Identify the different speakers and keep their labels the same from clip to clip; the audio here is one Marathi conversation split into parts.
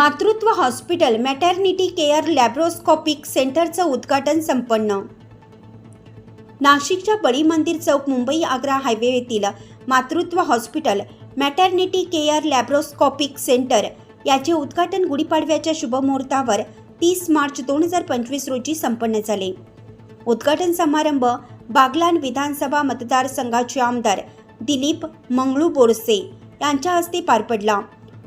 Speaker 1: Matrutva hospital maternity care laparoscopic सेंटरचं उद्घाटन संपन्न. नाशिकच्या बळी मंदिर चौक मुंबई आग्रा हायवे येथील Matrutva hospital maternity care laparoscopic centre याचे उद्घाटन गुढीपाडव्याच्या शुभमुहूर्तावर तीस मार्च दोन हजार पंचवीस रोजी संपन्न झाले. उद्घाटन समारंभ बागलान विधानसभा मतदारसंघाचे आमदार दिलीप मंगळू बोरसे यांच्या हस्ते पार पडला.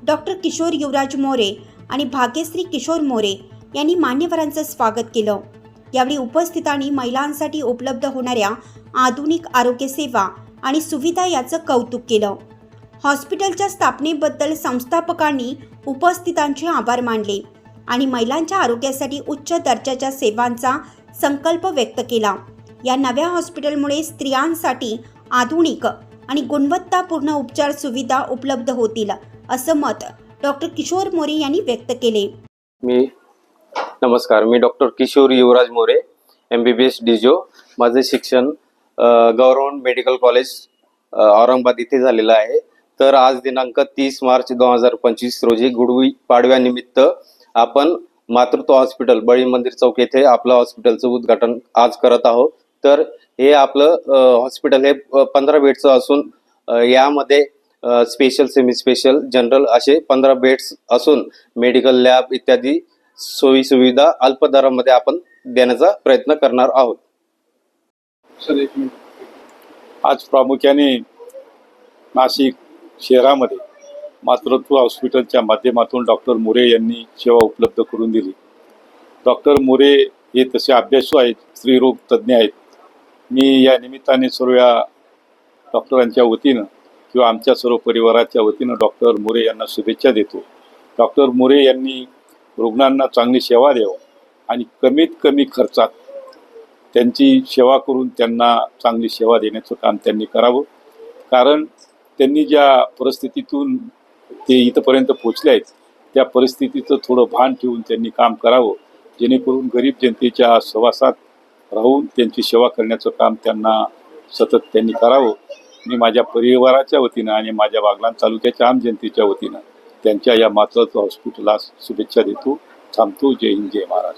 Speaker 1: डॉक्टर किशोर युवराज मोरे आणि भाग्यश्री किशोर मोरे यांनी मान्यवरांचं स्वागत केलं. यावेळी उपस्थितांनी महिलांसाठी उपलब्ध होणाऱ्या आधुनिक आरोग्य सेवा आणि सुविधा याचं कौतुक केलं. हॉस्पिटलच्या स्थापनेबद्दल संस्थापकांनी उपस्थितांचे आभार मानले आणि महिलांच्या आरोग्यासाठी उच्च दर्जाच्या सेवांचा संकल्प व्यक्त केला. या नव्या हॉस्पिटलमुळे स्त्रियांसाठी आधुनिक आणि गुणवत्तापूर्ण उपचार सुविधा उपलब्ध होतील असं मत डॉक्टर किशोर मोरे यांनी व्यक्त केले.
Speaker 2: मी नमस्कार मी doctor Kishor Yuvraj More M B B S डिजो माझे शिक्षण गव्हर्नमेंट मेडिकल कॉलेज औरंगाबाद इथे झालेलं आहे. तर आज दिनांक तीस मार्च दोन हजार पंचवीस रोजी गुडवी पाडव्यानिमित्त आपण मातृत्व हॉस्पिटल बळी मंदिर चौक येथे आपलं हॉस्पिटलचं उद्घाटन आज करत आहोत. तर हे आपलं हॉस्पिटल हे पंधरा बेडचं असून यामध्ये स्पेशल सेमी स्पेशल जनरल असे पंधरा बेड्स असून मेडिकल लॅब इत्यादी सोयी सुविधा अल्प दरामध्ये आपण देण्याचा प्रयत्न करणार आहोत.
Speaker 3: आज प्रामुख्याने नाशिक शहरामध्ये मातृत्व हॉस्पिटलच्या माध्यमातून डॉक्टर मोरे यांनी सेवा उपलब्ध करून दिली. डॉक्टर मोरे हे तसे अभ्यासू आहेत स्त्रीरोग तज्ज्ञ आहेत. मी या निमित्ताने सर्व या डॉक्टरांच्या वतीनं किंवा आमच्या सर्व परिवाराच्या वतीनं डॉक्टर मोरे यांना शुभेच्छा देतो. डॉक्टर मोरे यांनी रुग्णांना चांगली सेवा द्यावं आणि कमीत कमी खर्चात त्यांची सेवा करून त्यांना चांगली सेवा देण्याचं काम त्यांनी करावं. कारण त्यांनी ज्या परिस्थितीतून ते इथंपर्यंत पोचले आहेत त्या परिस्थितीचं थोडं भान ठेवून त्यांनी काम करावं. जेणेकरून गरीब जनतेच्या सहवासात राहून त्यांची सेवा करण्याचं काम त्यांना सतत त्यांनी करावं. मी माझ्या परिवाराच्या वतीनं आणि माझ्या बागलान तालुक्याच्या आम जनतेच्या वतीनं त्यांच्या या मातृत्व हॉस्पिटलला शुभेच्छा देतो. थांबतो. जय हिंद जय महाराज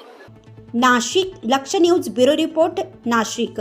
Speaker 1: नाशिक लक्ष न्यूज ब्युरो रिपोर्ट नाशिक.